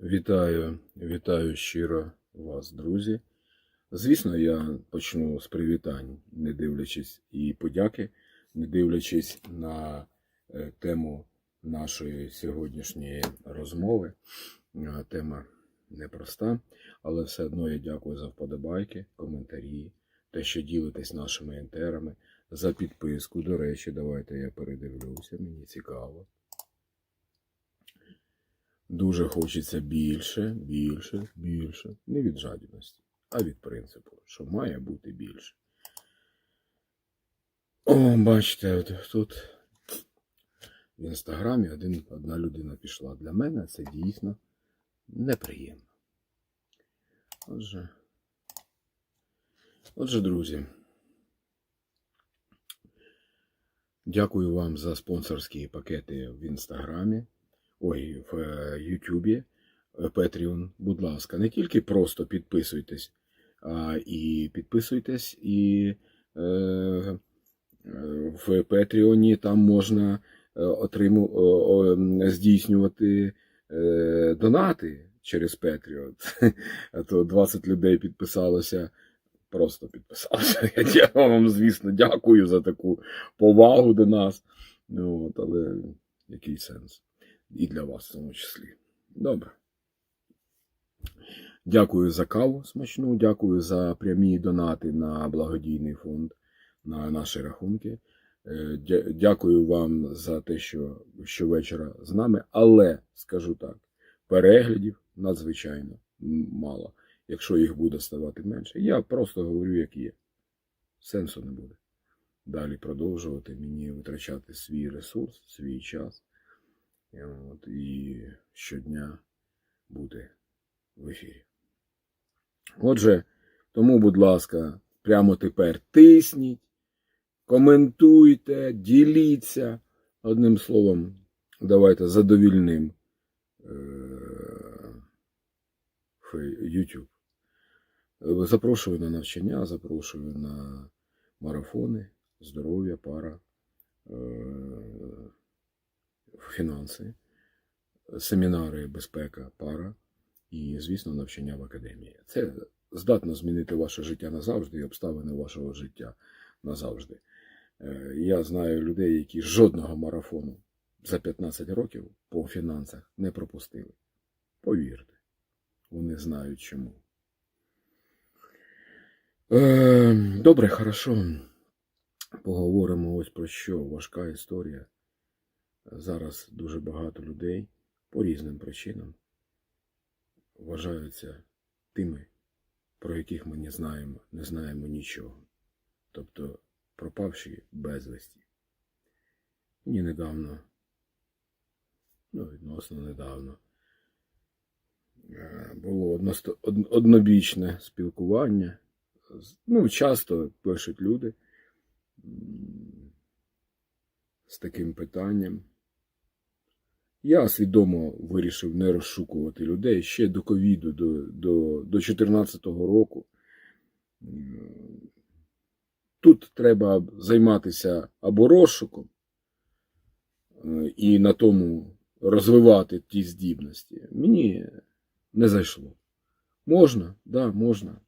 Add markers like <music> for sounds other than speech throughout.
Вітаю, вітаю щиро вас, друзі. Звісно, я почну з привітань, не дивлячись і подяки, не дивлячись на е, тему нашої сьогоднішньої розмови. Е, Тема непроста, але все одно я дякую за вподобайки, коментарі, те, що ділитесь нашими ентерами, за підписку. До речі, давайте я передивлюся, мені цікаво. Дуже хочеться більше, більше, більше. Не від жадібності, а від принципу, що має бути більше. О, бачите, от тут в інстаграмі один, одна людина пішла. Для мене це дійсно неприємно. Отже, отже, друзі. Дякую вам за спонсорські пакети в інстаграмі. Ой, в е, Ютубі, е, Patreon, будь ласка, не тільки просто підписуйтесь, а і підписуйтесь, і е, в Петріоні там можна е, отриму, здійснювати е, донати через Patreon. <laughs> То 20 людей підписалося, просто підписалося. <laughs> Я вам, звісно, дякую за таку повагу до нас. Ну, от, але який сенс? І для вас в тому числі. Добре. Дякую за каву смачну, дякую за прямі донати на благодійний фонд, на наші рахунки. Е, Дякую вам за те, що щовечора з нами, але скажу так, переглядів надзвичайно мало. Якщо їх буде ставати менше, я просто говорю, як є. Сенсу не буде. Далі продовжувати мені витрачати свій ресурс, свій час. От, і щодня бути в ефірі. Отже, тому, будь ласка, прямо тепер тисніть, коментуйте, діліться. Одним словом, давайте задовільним е, YouTube. Запрошую на навчання, запрошую на марафони, здоров'я, пара, е, фінанси, семінари, безпека, пара і, звісно, навчання в академії. Це здатно змінити ваше життя назавжди і обставини вашого життя назавжди. Е, Я знаю людей, які жодного марафону за 15 років по фінансах не пропустили. Повірте, вони знають чому. Е, Добре, хорошо. Поговоримо ось про що. Важка історія. Зараз дуже багато людей по різним причинам вважаються тими, про яких ми не знаємо, не знаємо нічого. Тобто пропавші безвісті. Мені недавно, ну, відносно недавно, е, було однобічне спілкування. Ну, часто пишуть люди з таким питанням. Я свідомо вирішив не розшукувати людей ще до ковіду, до, до, до року. Тут треба займатися або розшуком е, і на тому розвивати ті здібності. Мені не зайшло. Можна, да, можна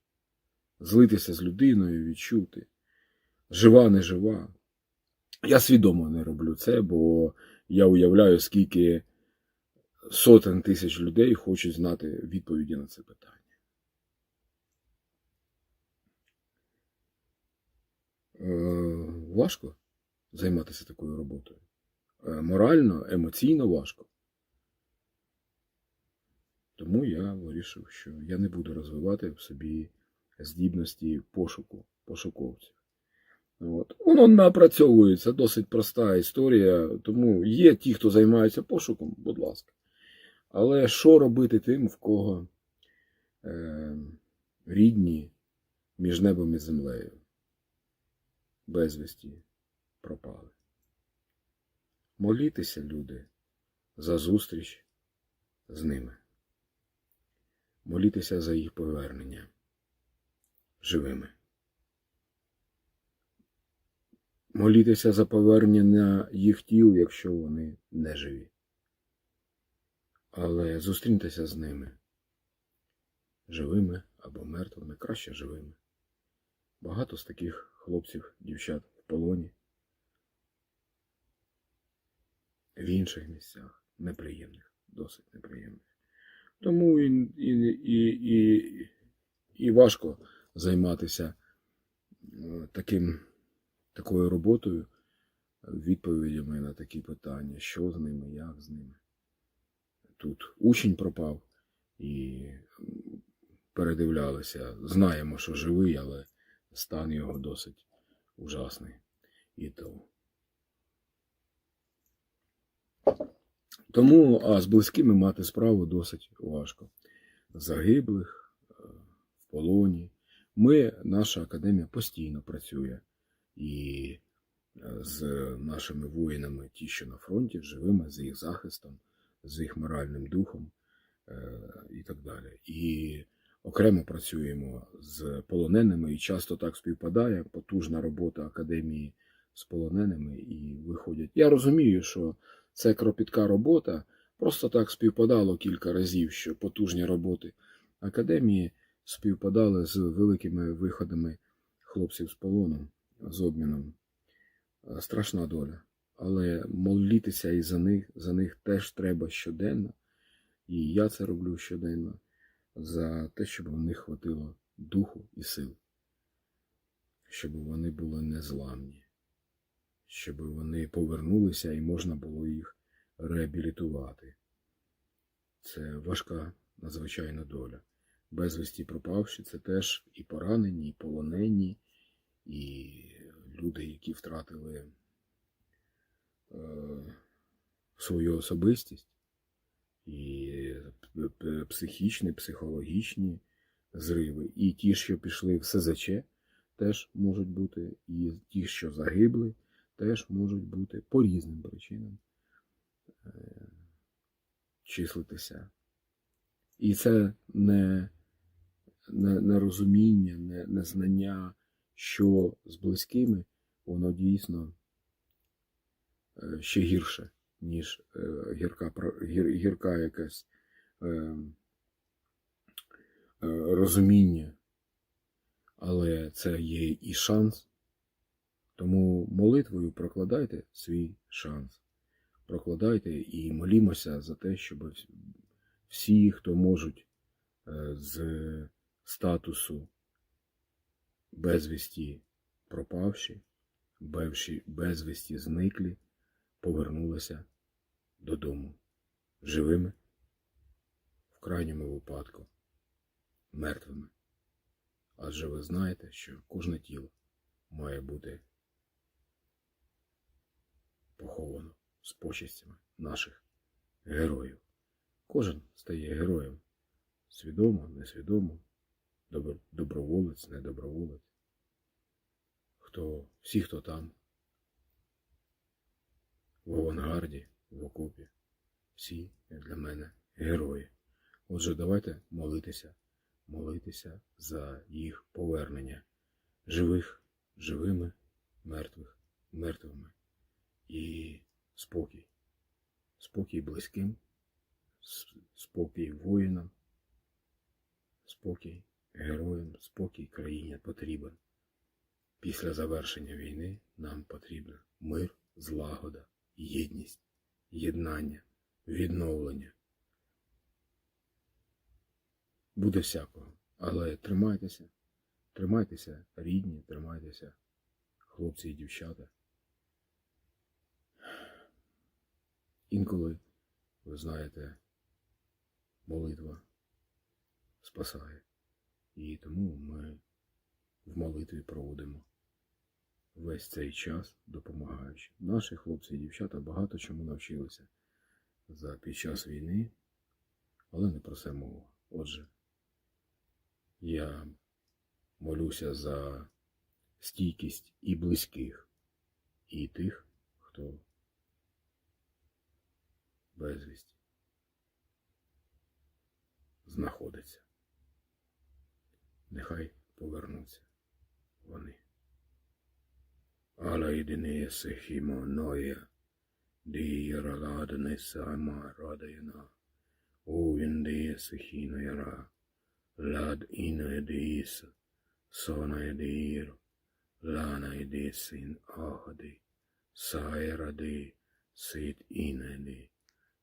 злитися з людиною, відчути. Жива, не жива. Я свідомо не роблю це, бо я уявляю, скільки сотень тисяч людей хочуть знати відповіді на це питання. Е, важко займатися такою роботою. Е, Морально, емоційно важко. Тому я вирішив, що я не буду розвивати в собі здібності пошуку, пошуковців. От. Воно напрацьовується, досить проста історія, тому є ті, хто займається пошуком, будь ласка. Але що робити тим, в кого е, рідні між небом і землею? Безвісті пропали. Молітеся, люди, за зустріч з ними. Молітеся за їх повернення живими. Молітеся за повернення їх тіл, якщо вони не живі. Але зустріньтеся з ними. Живими або мертвими, краще живими. Багато з таких хлопців, дівчат в полоні. В інших місцях неприємних, досить неприємних. Тому і, і, і, і, і важко займатися е, таким, такою роботою, відповідями на такі питання, що з ними, як з ними. Тут учень пропав і передивлялися. Знаємо, що живий, але стан його досить ужасний. І то. Тому а з близькими мати справу досить важко. Загиблих е, в полоні. Ми, наша академія постійно працює і е, з нашими воїнами, ті, що на фронті, живими, з їх захистом, з їх моральним духом е, і так далі. І окремо працюємо з полоненими, і часто так співпадає потужна робота академії з полоненими і виходять. Я розумію, що це кропітка робота. Просто так співпадало кілька разів, що потужні роботи академії співпадали з великими виходами хлопців з полону, з обміном. Е, Страшна доля. Але молитися і за них, за них теж треба щоденно. І я це роблю щоденно за те, щоб у них хватило духу і сил, щоб вони були незламні, щоб вони повернулися і можна було їх реабілітувати. Це важка надзвичайна доля. Безвісті пропавші це теж і поранені, і полонені, і люди, які втратили свою особистість, і психічні, психологічні зриви. І ті, що пішли в СЗЧ, теж можуть бути, і ті, що загибли, теж можуть бути по різним причинам е, числитися. І це не, не, не не, не знання, що з близькими, воно дійсно е, ще гірше, ніж е, гірка, гір, гірка якась е, е, розуміння. Але це є і шанс. Тому молитвою прокладайте свій шанс. Прокладайте і молімося за те, щоб всі, хто можуть е, з статусу безвісті пропавші, безвісті зниклі, повернулися додому живими, в крайньому випадку мертвими. Адже ви знаєте, що кожне тіло має бути поховано з почестями наших героїв. Кожен стає героєм свідомо, несвідомо, добро- доброволець, недоброволець. Хто, всі, хто там, в авангарді, в окопі, всі для мене герої. Отже, давайте молитися, молитися за їх повернення живих, живими, мертвих, мертвими і спокій. Спокій близьким, спокій воїнам, спокій героям, спокій країні потрібен. Після завершення війни нам потрібен мир, злагода, єдність, єднання, відновлення. Буде всякого, але тримайтеся, тримайтеся, рідні, тримайтеся, хлопці і дівчата. Інколи, ви знаєте, молитва спасає. І тому ми в молитві проводимо весь цей час, допомагаючи. Наші хлопці і дівчата багато чому навчилися за під час війни, але не про це мова. Отже, я молюся за стійкість і близьких, і тих, хто безвісті знаходиться. Нехай повернуться вони. Alla idinese himo noia, di raladane sama radayana, Ovindeesa hinajara, lad ina edeesa, sona edeiro, lana edesin sit inede,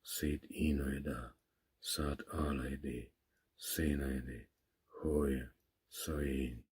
sit inoeda, sat alaede, senaede, hoya, soin.